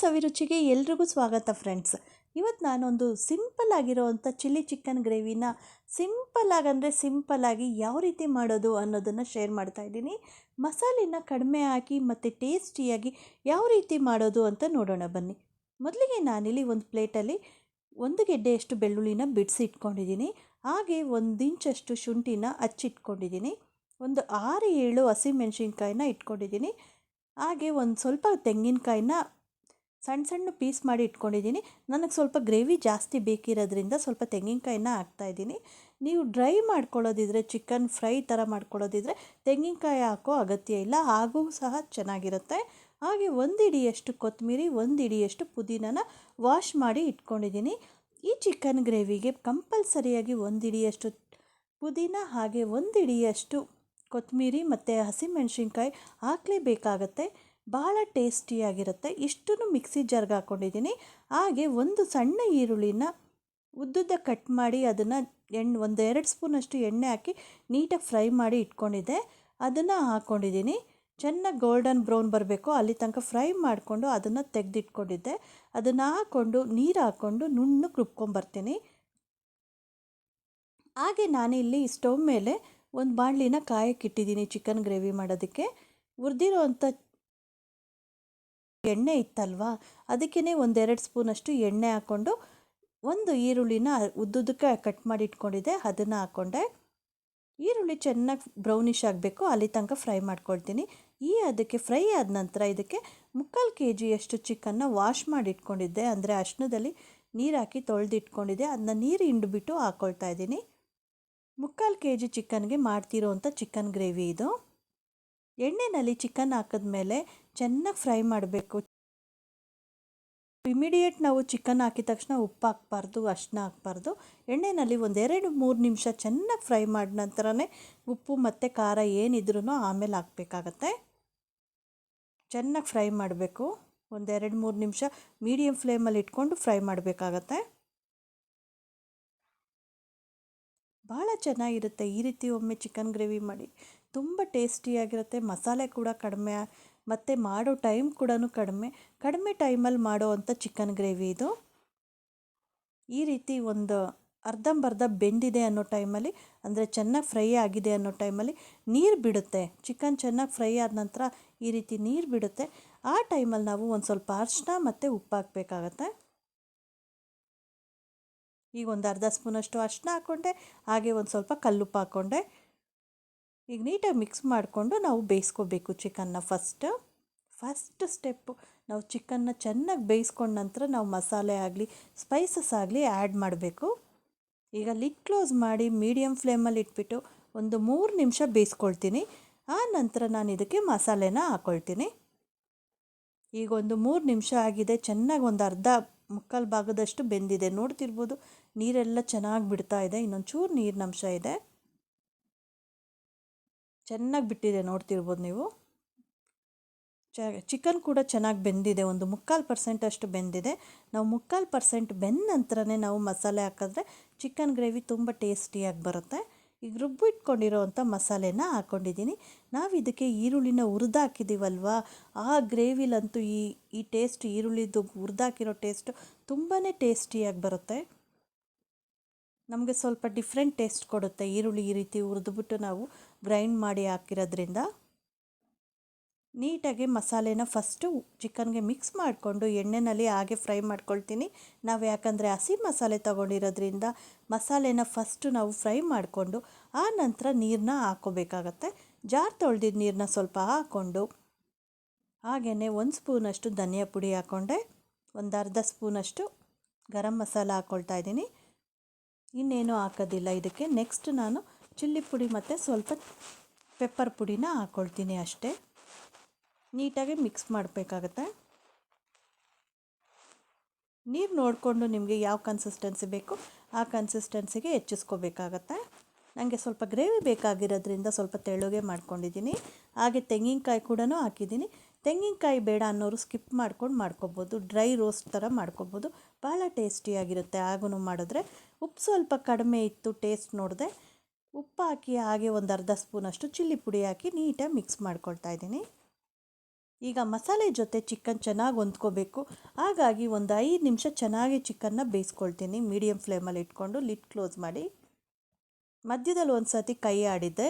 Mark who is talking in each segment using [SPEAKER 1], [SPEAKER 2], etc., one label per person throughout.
[SPEAKER 1] ಸವಿರುಚಿಗೆ ಎಲ್ರಿಗೂ ಸ್ವಾಗತ ಫ್ರೆಂಡ್ಸ್. ಇವತ್ತು ನಾನೊಂದು ಸಿಂಪಲ್ ಆಗಿರೋವಂಥ ಚಿಲ್ಲಿ ಚಿಕನ್ ಗ್ರೇವಿನ ಸಿಂಪಲ್ ಆಗಂದರೆ ಸಿಂಪಲ್ ಆಗಿ ಯಾವ ರೀತಿ ಮಾಡೋದು ಅನ್ನೋದನ್ನು ಶೇರ್ ಮಾಡ್ತಾ ಇದ್ದೀನಿ. ಮಸಾಲೆನ ಕಡಿಮೆ ಹಾಕಿ ಮತ್ತು ಟೇಸ್ಟಿಯಾಗಿ ಯಾವ ರೀತಿ ಮಾಡೋದು ಅಂತ ನೋಡೋಣ ಬನ್ನಿ. ಮೊದಲಿಗೆ ನಾನಿಲ್ಲಿ ಒಂದು ಪ್ಲೇಟಲ್ಲಿ ಒಂದು ಗೆಡ್ಡೆಯಷ್ಟು ಬೆಳ್ಳುಳ್ಳಿನ ಬಿಡಿಸಿ ಇಟ್ಕೊಂಡಿದ್ದೀನಿ. ಹಾಗೆ ಒಂದು ಇಂಚಷ್ಟು ಶುಂಠಿನ ಹಚ್ಚಿಟ್ಕೊಂಡಿದ್ದೀನಿ ಒಂದು ಆರು ಏಳು ಹಸಿಮೆಣ್ಸಿನ್ಕಾಯಿನ ಇಟ್ಕೊಂಡಿದ್ದೀನಿ. ಹಾಗೆ ಒಂದು ಸ್ವಲ್ಪ ತೆಂಗಿನಕಾಯಿನ ಸಣ್ಣ ಸಣ್ಣ ಪೀಸ್ ಮಾಡಿ ಇಟ್ಕೊಂಡಿದ್ದೀನಿ. ನನಗೆ ಸ್ವಲ್ಪ ಗ್ರೇವಿ ಜಾಸ್ತಿ ಬೇಕಿರೋದ್ರಿಂದ ಸ್ವಲ್ಪ ತೆಂಗಿನಕಾಯಿನ ಹಾಕ್ತಾಯಿದ್ದೀನಿ ನೀವು ಡ್ರೈ ಮಾಡ್ಕೊಳ್ಳೋದಿದ್ರೆ, ಚಿಕನ್ ಫ್ರೈ ಥರ ಮಾಡ್ಕೊಳ್ಳೋದಿದ್ರೆ ತೆಂಗಿನಕಾಯಿ ಹಾಕೋ ಅಗತ್ಯ ಇಲ್ಲ. ಹಾಗೂ ಸಹ ಚೆನ್ನಾಗಿರುತ್ತೆ. ಹಾಗೆ ಒಂದು ಇಡಿಯಷ್ಟು ಕೊತ್ತಂಬರಿ ಒಂದು ಇಡಿಯಷ್ಟು ಪುದೀನನ ವಾಶ್ ಮಾಡಿ ಇಟ್ಕೊಂಡಿದ್ದೀನಿ. ಈ ಚಿಕನ್ ಗ್ರೇವಿಗೆ ಕಂಪಲ್ಸರಿಯಾಗಿ ಒಂದು ಇಡಿಯಷ್ಟು ಪುದೀನ, ಹಾಗೆ ಒಂದು ಇಡಿಯಷ್ಟು ಕೊತ್ತಂಬರಿ ಮತ್ತು ಹಸಿಮೆಣಸಿನ್ಕಾಯಿ ಹಾಕಲೇಬೇಕಾಗತ್ತೆ. ಭಾಳ ಟೇಸ್ಟಿಯಾಗಿರುತ್ತೆ. ಇಷ್ಟನ್ನು ಮಿಕ್ಸಿ ಜಾರ್ಗೆ ಹಾಕ್ಕೊಂಡಿದ್ದೀನಿ. ಹಾಗೆ ಒಂದು ಸಣ್ಣ ಈರುಳ್ಳಿನ ಉದ್ದುದ್ದ ಕಟ್ ಮಾಡಿ ಅದನ್ನು ಎಣ್ಣೆ ಒಂದು ಎರಡು ಸ್ಪೂನಷ್ಟು ಎಣ್ಣೆ ಹಾಕಿ ನೀಟಾಗಿ ಫ್ರೈ ಮಾಡಿ ಇಟ್ಕೊಂಡಿದ್ದೆ. ಅದನ್ನು ಹಾಕ್ಕೊಂಡಿದ್ದೀನಿ. ಚೆನ್ನಾಗಿ ಗೋಲ್ಡನ್ ಬ್ರೌನ್ ಬರಬೇಕು. ಅಲ್ಲಿ ತನಕ ಫ್ರೈ ಮಾಡಿಕೊಂಡು ಅದನ್ನು ತೆಗೆದಿಟ್ಕೊಂಡಿದ್ದೆ. ಅದನ್ನು ಹಾಕ್ಕೊಂಡು, ನೀರು ಹಾಕ್ಕೊಂಡು ನುಣ್ಣು ರುಬ್ಕೊಂಬರ್ತೀನಿ ಹಾಗೆ ನಾನಿಲ್ಲಿ ಸ್ಟವ್ ಮೇಲೆ ಒಂದು ಬಾಣಲಿನ ಕಾಯಕ್ಕಿಟ್ಟಿದ್ದೀನಿ ಚಿಕನ್ ಗ್ರೇವಿ ಮಾಡೋದಕ್ಕೆ. ಹುರಿದಿರೋ ಅಂಥ ಎಣ್ಣೆ ಇತ್ತಲ್ವಾ? ಅದಕ್ಕೇ ಒಂದೆರಡು ಸ್ಪೂನಷ್ಟು ಎಣ್ಣೆ ಹಾಕ್ಕೊಂಡು ಒಂದು ಈರುಳ್ಳಿನ ಉದ್ದುದಕ್ಕೆ ಕಟ್ ಮಾಡಿ ಇಟ್ಕೊಂಡಿದ್ದೆ. ಅದನ್ನು ಹಾಕ್ಕೊಂಡೆ. ಈರುಳ್ಳಿ ಚೆನ್ನಾಗಿ ಬ್ರೌನಿಶ್ ಆಗಬೇಕು. ಅಲ್ಲಿ ತನಕ ಫ್ರೈ ಮಾಡ್ಕೊಳ್ತೀನಿ. ಈ ಅದಕ್ಕೆ ಫ್ರೈ ಆದ ನಂತರ ಇದಕ್ಕೆ ಮುಕ್ಕಾಲು ಕೆ ಜಿಯಷ್ಟು ಚಿಕನ್ನ ವಾಶ್ ಮಾಡಿ ಇಟ್ಕೊಂಡಿದ್ದೆ. ಅಂದರೆ ಅಷ್ಟದಲ್ಲಿ ನೀರು ಹಾಕಿ ತೊಳೆದಿಟ್ಕೊಂಡಿದ್ದೆ ಅದನ್ನ ನೀರು ಹಿಂಡ್ಬಿಟ್ಟು ಹಾಕ್ಕೊಳ್ತಾ ಇದ್ದೀನಿ. ಮುಕ್ಕಾಲು ಕೆ ಜಿ ಚಿಕನ್ಗೆ ಮಾಡ್ತಿರೋವಂಥ ಚಿಕನ್ ಗ್ರೇವಿ ಇದು. ಎಣ್ಣೆಯಲ್ಲಿ ಚಿಕನ್ ಹಾಕಿದ್ಮೇಲೆ ಚೆನ್ನಾಗಿ ಫ್ರೈ ಮಾಡಬೇಕು. ಇಮಿಡಿಯೇಟ್ ನಾವು ಚಿಕನ್ ಹಾಕಿದ ತಕ್ಷಣ ಉಪ್ಪು ಹಾಕ್ಬಾರ್ದು ಅಷ್ಟನ್ನ ಹಾಕ್ಬಾರ್ದು. ಎಣ್ಣೆಯಲ್ಲಿ ಒಂದೆರಡು ಮೂರು ನಿಮಿಷ ಚೆನ್ನಾಗಿ ಫ್ರೈ ಮಾಡಿದ ನಂತರನೇ ಉಪ್ಪು ಮತ್ತು ಖಾರ ಏನಿದ್ರೂ ಆಮೇಲೆ ಹಾಕಬೇಕಾಗತ್ತೆ. ಚೆನ್ನಾಗಿ ಫ್ರೈ ಮಾಡಬೇಕು. ಒಂದೆರಡು ಮೂರು ನಿಮಿಷ ಮೀಡಿಯಮ್ ಫ್ಲೇಮಲ್ಲಿ ಇಟ್ಕೊಂಡು ಫ್ರೈ ಮಾಡಬೇಕಾಗತ್ತೆ. ಭಾಳ ಚೆನ್ನಾಗಿರುತ್ತೆ ಈ ರೀತಿ ಒಮ್ಮೆ ಚಿಕನ್ ಗ್ರೇವಿ ಮಾಡಿ. ತುಂಬ ಟೇಸ್ಟಿಯಾಗಿರುತ್ತೆ. ಮಸಾಲೆ ಕೂಡ ಕಡಿಮೆ, ಮತ್ತು ಮಾಡೋ ಟೈಮ್ ಕೂಡ ಕಡಿಮೆ. ಕಡಿಮೆ ಟೈಮಲ್ಲಿ ಮಾಡೋ ಅಂಥ ಚಿಕನ್ ಗ್ರೇವಿ ಇದು. ಈ ರೀತಿ ಒಂದು ಅರ್ಧಂಬರ್ಧ ಬೆಂದಿದೆ ಅನ್ನೋ ಟೈಮಲ್ಲಿ, ಅಂದರೆ ಚೆನ್ನಾಗಿ ಫ್ರೈ ಆಗಿದೆ ಅನ್ನೋ ಟೈಮಲ್ಲಿ ನೀರು ಬಿಡುತ್ತೆ. ಚಿಕನ್ ಚೆನ್ನಾಗಿ ಫ್ರೈ ಆದ ನಂತರ ಈ ರೀತಿ ನೀರು ಬಿಡುತ್ತೆ. ಆ ಟೈಮಲ್ಲಿ ನಾವು ಒಂದು ಸ್ವಲ್ಪ ಅರ್ಶಿನ ಮತ್ತು ಉಪ್ಪು ಹಾಕಬೇಕಾಗತ್ತೆ. ಈಗ ಒಂದು ಅರ್ಧ ಸ್ಪೂನಷ್ಟು ಅರ್ಶಿನ ಹಾಕ್ಕೊಂಡೆ ಹಾಗೆ ಒಂದು ಸ್ವಲ್ಪ ಕಲ್ಲುಪ್ಪು ಹಾಕ್ಕೊಂಡೆ ಈಗ ನೀಟಾಗಿ ಮಿಕ್ಸ್ ಮಾಡಿಕೊಂಡು ನಾವು ಬೇಯಿಸ್ಕೋಬೇಕು ಚಿಕನ್ನ ಫಸ್ಟ್ ಫಸ್ಟ್ ಸ್ಟೆಪ್ಪು ನಾವು ಚಿಕನ್ನ ಚೆನ್ನಾಗಿ ಬೇಯಿಸ್ಕೊಂಡ ನಂತರ ನಾವು ಮಸಾಲೆ ಆಗಲಿ ಸ್ಪೈಸಸ್ ಆಗಲಿ ಆ್ಯಡ್ ಮಾಡಬೇಕು. ಈಗ ಲಿಡ್ ಕ್ಲೋಸ್ ಮಾಡಿ ಮೀಡಿಯಮ್ ಫ್ಲೇಮಲ್ಲಿ ಇಟ್ಬಿಟ್ಟು ಒಂದು ಮೂರು ನಿಮಿಷ ಬೇಯಿಸ್ಕೊಳ್ತೀನಿ. ಆ ನಂತರ ನಾನು ಇದಕ್ಕೆ ಮಸಾಲೆನ ಹಾಕ್ಕೊಳ್ತೀನಿ ಈಗ ಒಂದು ಮೂರು ನಿಮಿಷ ಆಗಿದೆ, ಚೆನ್ನಾಗಿ ಒಂದು ಅರ್ಧ ಮುಕ್ಕಾಲು ಭಾಗದಷ್ಟು ಬೆಂದಿದೆ. ನೋಡ್ತಿರ್ಬೋದು, ನೀರೆಲ್ಲ ಚೆನ್ನಾಗಿ ಬಿಡ್ತಾ ಇದೆ, ಇನ್ನೊಂಚೂರು ನೀರಿನಂಶ ಇದೆ. ಚೆನ್ನಾಗಿ ಬಿಟ್ಟಿದೆ, ನೋಡ್ತಿರ್ಬೋದು ನೀವು. ಚ, ಚಿಕನ್ ಕೂಡ ಚೆನ್ನಾಗಿ ಬೆಂದಿದೆ, ಒಂದು ಮುಕ್ಕಾಲು ಪರ್ಸೆಂಟ್ ಅಷ್ಟು ಬೆಂದಿದೆ. ನಾವು ಮುಕ್ಕಾಲು ಪರ್ಸೆಂಟ್ ಬೆಂದ ನಂತರನೇ ನಾವು ಮಸಾಲೆ ಹಾಕಿದ್ರೆ ಚಿಕನ್ ಗ್ರೇವಿ ತುಂಬ ಟೇಸ್ಟಿಯಾಗಿ ಬರುತ್ತೆ. ಈಗ ರುಬ್ಬು ಇಟ್ಕೊಂಡಿರೋವಂಥ ಮಸಾಲೆನ ಹಾಕ್ಕೊಂಡಿದ್ದೀನಿ ನಾವು ಇದಕ್ಕೆ ಈರುಳ್ಳಿನ ಹುರಿದಾಕಿದ್ದೀವಲ್ವ ಆ ಗ್ರೇವಿಲಂತೂ ಈ ಈ ಟೇಸ್ಟ್ ಈರುಳ್ಳಿದು ಹುರಿದಾಕಿರೋ ಟೇಸ್ಟು ತುಂಬಾ ಟೇಸ್ಟಿಯಾಗಿ ಬರುತ್ತೆ. ನಮಗೆ ಸ್ವಲ್ಪ ಡಿಫ್ರೆಂಟ್ ಟೇಸ್ಟ್ ಕೊಡುತ್ತೆ. ಈರುಳ್ಳಿ ಈ ರೀತಿ ಹುರಿದುಬಿಟ್ಟು ನಾವು ಗ್ರೈಂಡ್ ಮಾಡಿ ಹಾಕಿರೋದ್ರಿಂದ ನೀಟಾಗಿ ಮಸಾಲೆನ ಫಸ್ಟು ಚಿಕನ್ಗೆ ಮಿಕ್ಸ್ ಮಾಡಿಕೊಂಡು ಎಣ್ಣೆನಲ್ಲಿ ಹಾಗೆ ಫ್ರೈ ಮಾಡ್ಕೊಳ್ತೀನಿ. ನಾವು ಯಾಕಂದರೆ ಹಸಿ ಮಸಾಲೆ ತೊಗೊಂಡಿರೋದ್ರಿಂದ ಮಸಾಲೆನ ಫಸ್ಟು ನಾವು ಫ್ರೈ ಮಾಡಿಕೊಂಡು ಆ ನಂತರ ನೀರನ್ನ ಹಾಕೋಬೇಕಾಗತ್ತೆ. ಜಾರ್ ತೊಳೆದಿದ್ದ ನೀರನ್ನ ಸ್ವಲ್ಪ ಹಾಕ್ಕೊಂಡು ಹಾಗೆಯೇ ಒಂದು ಸ್ಪೂನಷ್ಟು ಧನಿಯಾ ಪುಡಿ ಹಾಕ್ಕೊಂಡೆ ಒಂದು ಅರ್ಧ ಸ್ಪೂನಷ್ಟು ಗರಂ ಮಸಾಲ ಹಾಕ್ಕೊಳ್ತಾ ಇದ್ದೀನಿ. ಇನ್ನೇನು ಹಾಕೋದಿಲ್ಲ. ಇದಕ್ಕೆ ನೆಕ್ಸ್ಟ್ ನಾನು ಚಿಲ್ಲಿ ಪುಡಿ ಮತ್ತು ಸ್ವಲ್ಪ ಪೆಪ್ಪರ್ ಪುಡಿನ ಹಾಕ್ಕೊಳ್ತೀನಿ ಅಷ್ಟೇ. ನೀಟಾಗಿ ಮಿಕ್ಸ್ ಮಾಡಬೇಕಾಗತ್ತೆ. ನೀರು ನೋಡಿಕೊಂಡು ನಿಮಗೆ ಯಾವ ಕನ್ಸಿಸ್ಟೆನ್ಸಿ ಬೇಕು, ಆ ಕನ್ಸಿಸ್ಟೆನ್ಸಿಗೆ ಹೆಚ್ಚಿಸ್ಕೋಬೇಕಾಗತ್ತೆ. ನನಗೆ ಸ್ವಲ್ಪ ಗ್ರೇವಿ ಬೇಕಾಗಿರೋದ್ರಿಂದ ಸ್ವಲ್ಪ ತೆಳುಗೆ ಮಾಡ್ಕೊಂಡಿದ್ದೀನಿ. ಹಾಗೆ ತೆಂಗಿನಕಾಯಿ ಕೂಡ ಹಾಕಿದ್ದೀನಿ. ತೆಂಗಿನಕಾಯಿ ಬೇಡ ಅನ್ನೋರು ಸ್ಕಿಪ್ ಮಾಡ್ಕೊಂಡು ಮಾಡ್ಕೊಬೋದು. ಡ್ರೈ ರೋಸ್ಟ್ ಥರ ಮಾಡ್ಕೊಬೋದು. ಭಾಳ ಟೇಸ್ಟಿಯಾಗಿರುತ್ತೆ ಹಾಗೂ ಮಾಡಿದ್ರೆ ಉಪ್ಪು ಸ್ವಲ್ಪ ಕಡಿಮೆ ಇತ್ತು ಟೇಸ್ಟ್ ನೋಡಿದೆ, ಉಪ್ಪು ಹಾಕಿ ಹಾಗೆ ಒಂದು ಅರ್ಧ ಸ್ಪೂನಷ್ಟು ಚಿಲ್ಲಿ ಪುಡಿ ಹಾಕಿ ನೀಟಾಗಿ ಮಿಕ್ಸ್ ಮಾಡ್ಕೊಳ್ತಾ ಇದ್ದೀನಿ. ಈಗ ಮಸಾಲೆ ಜೊತೆ ಚಿಕನ್ ಚೆನ್ನಾಗಿ ಹೊಂದ್ಕೋಬೇಕು. ಹಾಗಾಗಿ ಒಂದು ಐದು ನಿಮಿಷ ಚೆನ್ನಾಗಿ ಚಿಕನ್ನ ಬೇಯಿಸ್ಕೊಳ್ತೀನಿ. ಮೀಡಿಯಮ್ ಫ್ಲೇಮಲ್ಲಿ ಇಟ್ಕೊಂಡು ಲಿಟ್ ಕ್ಲೋಸ್ ಮಾಡಿ. ಮಧ್ಯದಲ್ಲಿ ಒಂದು ಸತಿ ಕೈ ಆಡಿದ್ದೆ.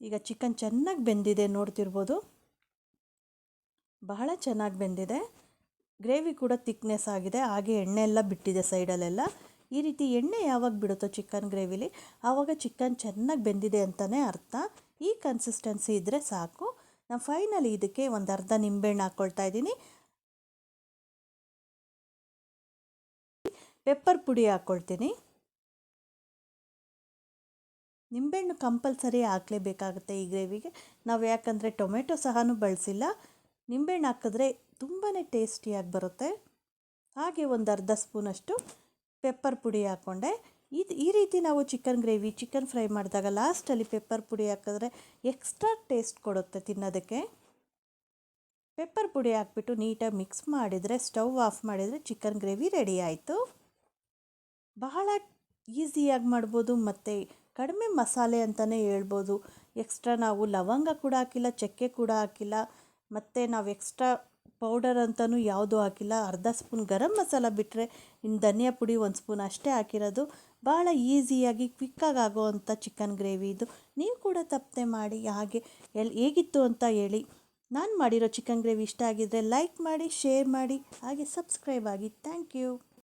[SPEAKER 1] ಈಗ ಚಿಕನ್ ಚೆನ್ನಾಗಿ ಬೆಂದಿದೆ ನೋಡ್ತಿರ್ಬೋದು. ಬಹಳ ಚೆನ್ನಾಗಿ ಬೆಂದಿದೆ. ಗ್ರೇವಿ ಕೂಡ ತಿಕ್ನೆಸ್ ಆಗಿದೆ. ಹಾಗೆ ಎಣ್ಣೆ ಎಲ್ಲ ಬಿಟ್ಟಿದೆ ಸೈಡಲ್ಲೆಲ್ಲ. ಈ ರೀತಿ ಎಣ್ಣೆ ಯಾವಾಗ ಬಿಡುತ್ತೋ ಚಿಕನ್ ಗ್ರೇವಿಲಿ, ಆವಾಗ ಚಿಕನ್ ಚೆನ್ನಾಗಿ ಬೆಂದಿದೆ ಅಂತಲೇ ಅರ್ಥ. ಈ ಕನ್ಸಿಸ್ಟೆನ್ಸಿ ಇದ್ದರೆ ಸಾಕು. ನಾನು ಫೈನಲಿ ಇದಕ್ಕೆ ಒಂದು ಅರ್ಧ ನಿಂಬೆಹಣ್ಣು ಹಾಕ್ಕೊಳ್ತಾ ಇದ್ದೀನಿ. ಪೆಪ್ಪರ್ ಪುಡಿ ಹಾಕ್ಕೊಳ್ತೀನಿ ನಿಂಬೆಹಣ್ಣು ಕಂಪಲ್ಸರಿ ಹಾಕಲೇಬೇಕಾಗುತ್ತೆ ಈ ಗ್ರೇವಿಗೆ. ನಾವು ಯಾಕಂದರೆ ಟೊಮೆಟೊ ಸಹ ಬಳಸಿಲ್ಲ. ನಿಂಬೆಹಣ್ಣು ಹಾಕಿದ್ರೆ ತುಂಬಾ ಟೇಸ್ಟಿಯಾಗಿ ಬರುತ್ತೆ. ಹಾಗೆ ಒಂದು ಅರ್ಧ ಸ್ಪೂನಷ್ಟು ಪೆಪ್ಪರ್ ಪುಡಿ ಹಾಕ್ಕೊಂಡೆ ಇದು ಈ ರೀತಿ ನಾವು ಚಿಕನ್ ಗ್ರೇವಿ ಚಿಕನ್ ಫ್ರೈ ಮಾಡಿದಾಗ ಲಾಸ್ಟಲ್ಲಿ ಪೆಪ್ಪರ್ ಪುಡಿ ಹಾಕಿದ್ರೆ ಎಕ್ಸ್ಟ್ರಾ ಟೇಸ್ಟ್ ಕೊಡುತ್ತೆ ತಿನ್ನೋದಕ್ಕೆ. ಪೆಪ್ಪರ್ ಪುಡಿ ಹಾಕ್ಬಿಟ್ಟು ನೀಟಾಗಿ ಮಿಕ್ಸ್ ಮಾಡಿದರೆ ಸ್ಟವ್ ಆಫ್ ಮಾಡಿದರೆ ಚಿಕನ್ ಗ್ರೇವಿ ರೆಡಿ ಆಯಿತು. ಬಹಳ ಈಸಿಯಾಗಿ ಮಾಡ್ಬೋದು ಮತ್ತು ಕಡಿಮೆ ಮಸಾಲೆ ಅಂತಲೇ ಹೇಳ್ಬೋದು. ಎಕ್ಸ್ಟ್ರಾ ನಾವು ಲವಂಗ ಕೂಡ ಹಾಕಿಲ್ಲ, ಚಕ್ಕೆ ಕೂಡ ಹಾಕಿಲ್ಲ. ಮತ್ತು ನಾವು ಎಕ್ಸ್ಟ್ರಾ ಪೌಡರ್ ಅಂತಲೂ ಯಾವುದೂ ಹಾಕಿಲ್ಲ. ಅರ್ಧ ಸ್ಪೂನ್ ಗರಂ ಮಸಾಲ ಬಿಟ್ಟರೆ ಇನ್ನು ಧನಿಯಾ ಪುಡಿ ಒಂದು ಸ್ಪೂನ್ ಅಷ್ಟೇ ಹಾಕಿರೋದು. ಭಾಳ ಈಸಿಯಾಗಿ ಕ್ವಿಕ್ಕಾಗಿ ಆಗೋವಂಥ ಚಿಕನ್ ಗ್ರೇವಿ ಇದು. ನೀವು ಕೂಡ ತಪ್ಪದೆ ಮಾಡಿ ಹಾಗೆ ಎಲ್ಲಿ ಹೇಗಿತ್ತು ಅಂತ ಹೇಳಿ. ನಾನು ಮಾಡಿರೋ ಚಿಕನ್ ಗ್ರೇವಿ ಇಷ್ಟ ಆಗಿದ್ದರೆ ಲೈಕ್ ಮಾಡಿ ಶೇರ್ ಮಾಡಿ, ಹಾಗೆ ಸಬ್ಸ್ಕ್ರೈಬ್ ಆಗಿ. Thank you